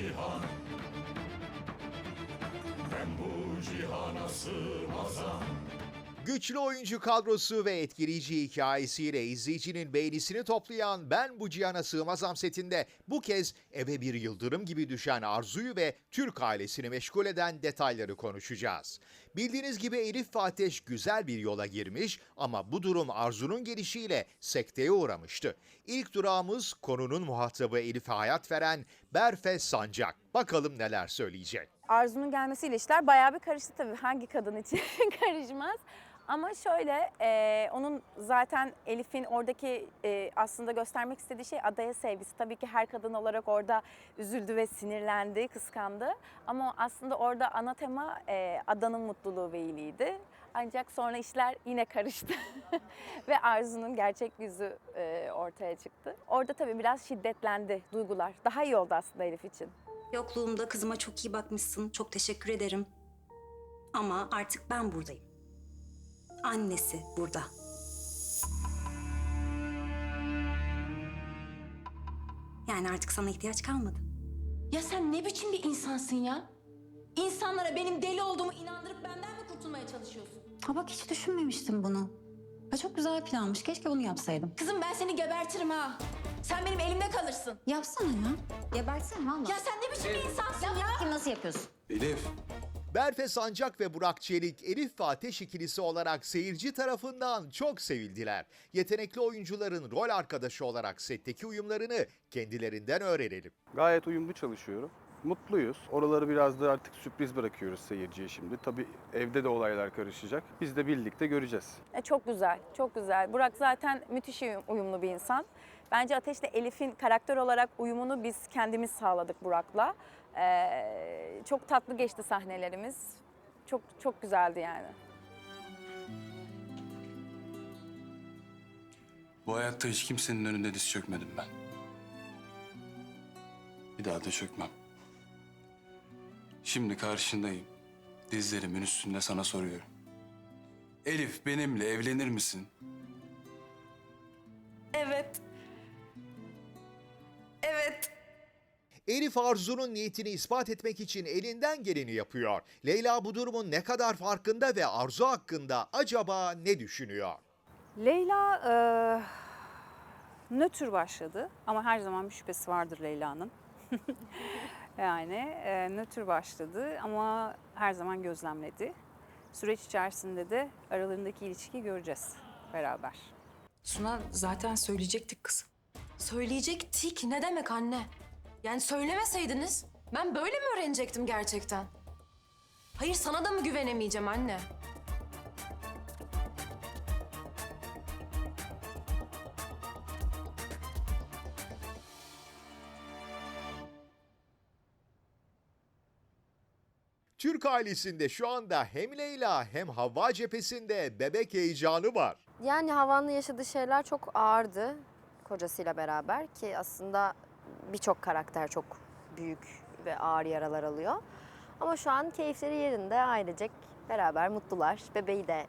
cihan Ben bu cihana sığmazam Güçlü oyuncu kadrosu ve etkileyici hikayesiyle izleyicinin beğenisini toplayan Ben Bu Cihana Sığmazam setinde bu kez eve bir yıldırım gibi düşen Arzu'yu ve Türk ailesini meşgul eden detayları konuşacağız. Bildiğiniz gibi Elif ve güzel bir yola girmiş ama bu durum Arzu'nun gelişiyle sekteye uğramıştı. İlk durağımız konunun muhatabı Elif'e hayat veren Berfe Sancak. Bakalım neler söyleyecek. Arzu'nun gelmesiyle işler bayağı bir karıştı tabii. Hangi kadın için karışmaz? Ama şöyle, e, onun zaten Elif'in oradaki e, aslında göstermek istediği şey adaya sevgisi. Tabii ki her kadın olarak orada üzüldü ve sinirlendi, kıskandı. Ama aslında orada ana tema e, adanın mutluluğu ve iyiliğiydi. Ancak sonra işler yine karıştı ve Arzu'nun gerçek yüzü e, ortaya çıktı. Orada tabii biraz şiddetlendi duygular. Daha iyi oldu aslında Elif için. Yokluğumda kızıma çok iyi bakmışsın. Çok teşekkür ederim. Ama artık ben buradayım. Annesi burada. Yani artık sana ihtiyaç kalmadı. Ya sen ne biçim bir insansın ya? İnsanlara benim deli olduğumu inandırıp benden mi kurtulmaya çalışıyorsun? Ha bak hiç düşünmemiştim bunu. Ha çok güzel planmış. Keşke bunu yapsaydım. Kızım ben seni gebertirim ha. Sen benim elimde kalırsın. Yapsana ya. Gebertsene valla. Ya sen ne biçim bir insansın ya? Kim nasıl yapıyorsun? Elif, Berfe Sancak ve Burak Çelik, Elif ve Ateş ikilisi olarak seyirci tarafından çok sevildiler. Yetenekli oyuncuların rol arkadaşı olarak setteki uyumlarını kendilerinden öğrenelim. Gayet uyumlu çalışıyorum. Mutluyuz. Oraları biraz da artık sürpriz bırakıyoruz seyirciye şimdi. Tabii evde de olaylar karışacak. Biz de birlikte göreceğiz. E, çok güzel, çok güzel. Burak zaten müthiş uyum- uyumlu bir insan. Bence Ateş'le Elif'in karakter olarak uyumunu biz kendimiz sağladık Burak'la. Ee, çok tatlı geçti sahnelerimiz. Çok çok güzeldi yani. bu hayatta hiç kimsenin önünde diz çökmedim ben. Bir daha da çökmem. Şimdi karşındayım. Dizlerimin üstünde sana soruyorum. Elif benimle evlenir misin? Evet. Evet. Elif Arzu'nun niyetini ispat etmek için elinden geleni yapıyor. Leyla bu durumun ne kadar farkında ve Arzu hakkında acaba ne düşünüyor? Leyla e, nötr başladı ama her zaman bir şüphesi vardır Leyla'nın. yani e, nötr başladı ama her zaman gözlemledi. Süreç içerisinde de aralarındaki ilişkiyi göreceğiz beraber. Suna zaten söyleyecektik kızım. Söyleyecektik ne demek anne? Yani söylemeseydiniz ben böyle mi öğrenecektim gerçekten? Hayır sana da mı güvenemeyeceğim anne? Türk ailesinde şu anda hem Leyla hem Havva cephesinde bebek heyecanı var. Yani Havan'ın yaşadığı şeyler çok ağırdı kocasıyla beraber ki aslında birçok karakter çok büyük ve ağır yaralar alıyor. Ama şu an keyifleri yerinde ailecek beraber mutlular. Bebeği de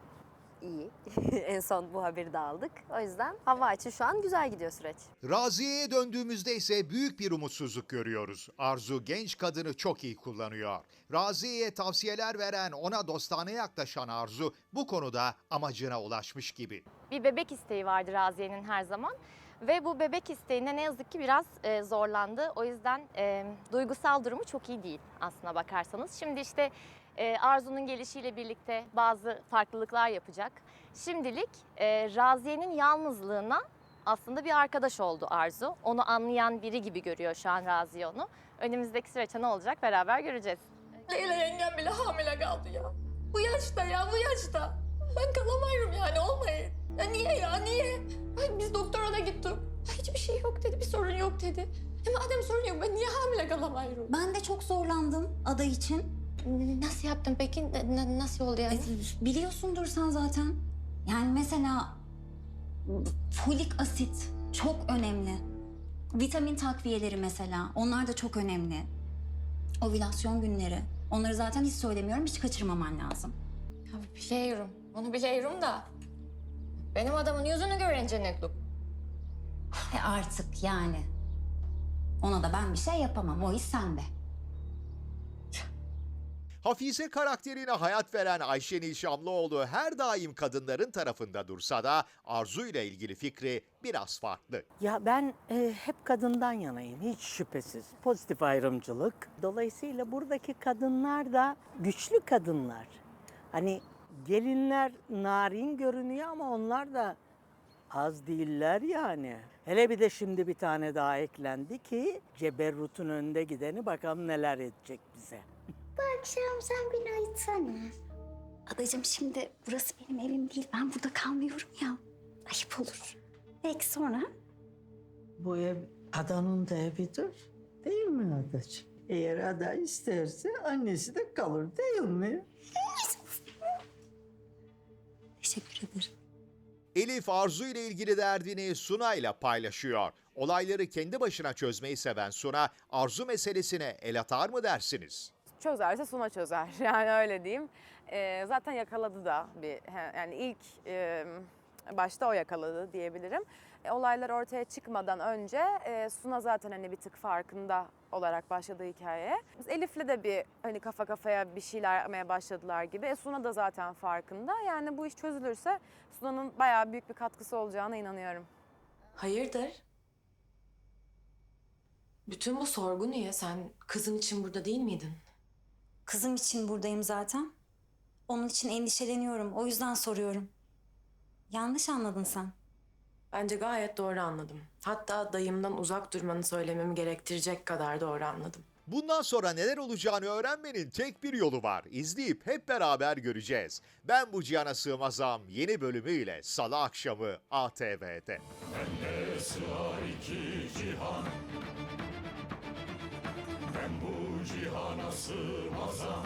iyi. en son bu haberi de aldık. O yüzden Hava için şu an güzel gidiyor süreç. Raziye'ye döndüğümüzde ise büyük bir umutsuzluk görüyoruz. Arzu genç kadını çok iyi kullanıyor. Raziye'ye tavsiyeler veren, ona dostane yaklaşan Arzu bu konuda amacına ulaşmış gibi. bir bebek isteği vardı Raziye'nin her zaman. Ve bu bebek isteğinde ne yazık ki biraz e, zorlandı. O yüzden e, duygusal durumu çok iyi değil aslına bakarsanız. Şimdi işte e, Arzu'nun gelişiyle birlikte bazı farklılıklar yapacak. Şimdilik e, Raziye'nin yalnızlığına aslında bir arkadaş oldu Arzu. Onu anlayan biri gibi görüyor şu an Raziye onu. Önümüzdeki süreçte ne olacak beraber göreceğiz. Leyla yengem bile hamile kaldı ya. Bu yaşta ya bu yaşta. Ben kalamıyorum yani olmayın. Ya niye ya niye? Ay aday için. Nasıl yaptın peki? Nasıl oldu yani? E, biliyorsundur sen zaten. Yani mesela folik asit çok önemli. Vitamin takviyeleri mesela onlar da çok önemli. Ovülasyon günleri. Onları zaten hiç söylemiyorum hiç kaçırmaman lazım. Ya biliyorum. Onu biliyorum da. Benim adamın yüzünü gören cennetlik. E artık yani. Ona da ben bir şey yapamam. O iş sende. Hafize karakterine hayat veren Ayşenil Şamlıoğlu her daim kadınların tarafında dursa da Arzu ile ilgili fikri biraz farklı. Ya ben e, hep kadından yanayım hiç şüphesiz. Pozitif ayrımcılık. Dolayısıyla buradaki kadınlar da güçlü kadınlar. Hani gelinler narin görünüyor ama onlar da az değiller yani. Hele bir de şimdi bir tane daha eklendi ki Ceberrut'un önde gideni bakalım neler edecek bize. Akşam sen beni ayıtsana. Adacığım şimdi burası benim evim değil. Ben burada kalmıyorum ya. Ayıp olur. Belki sonra Bu ev adanın da evidir. Değil mi adacığım? Eğer ada isterse annesi de kalır değil mi? teşekkür ederim. Elif Arzu ile ilgili derdini Suna ile paylaşıyor. Olayları kendi başına çözmeyi seven Suna, Arzu meselesine el atar mı dersiniz? Çözerse Suna çözer. Yani öyle diyeyim. Ee, zaten yakaladı da bir yani ilk e, başta o yakaladı diyebilirim. E, olaylar ortaya çıkmadan önce e, Suna zaten hani bir tık farkında olarak başladı hikayeye. Biz Elif'le de bir hani kafa kafaya bir şeyler yapmaya başladılar gibi. E, Suna da zaten farkında. Yani bu iş çözülürse Suna'nın bayağı büyük bir katkısı olacağına inanıyorum. Hayırdır? Bütün bu sorgu niye? Sen kızın için burada değil miydin? Kızım için buradayım zaten. Onun için endişeleniyorum. O yüzden soruyorum. Yanlış anladın sen. Bence gayet doğru anladım. Hatta dayımdan uzak durmanı söylememi gerektirecek kadar doğru anladım. Bundan sonra neler olacağını öğrenmenin tek bir yolu var. İzleyip hep beraber göreceğiz. Ben bu cihana sığmazam yeni bölümüyle Salı akşamı ATV'de. Bende sığar iki cihan Ben bu cihana sığmazam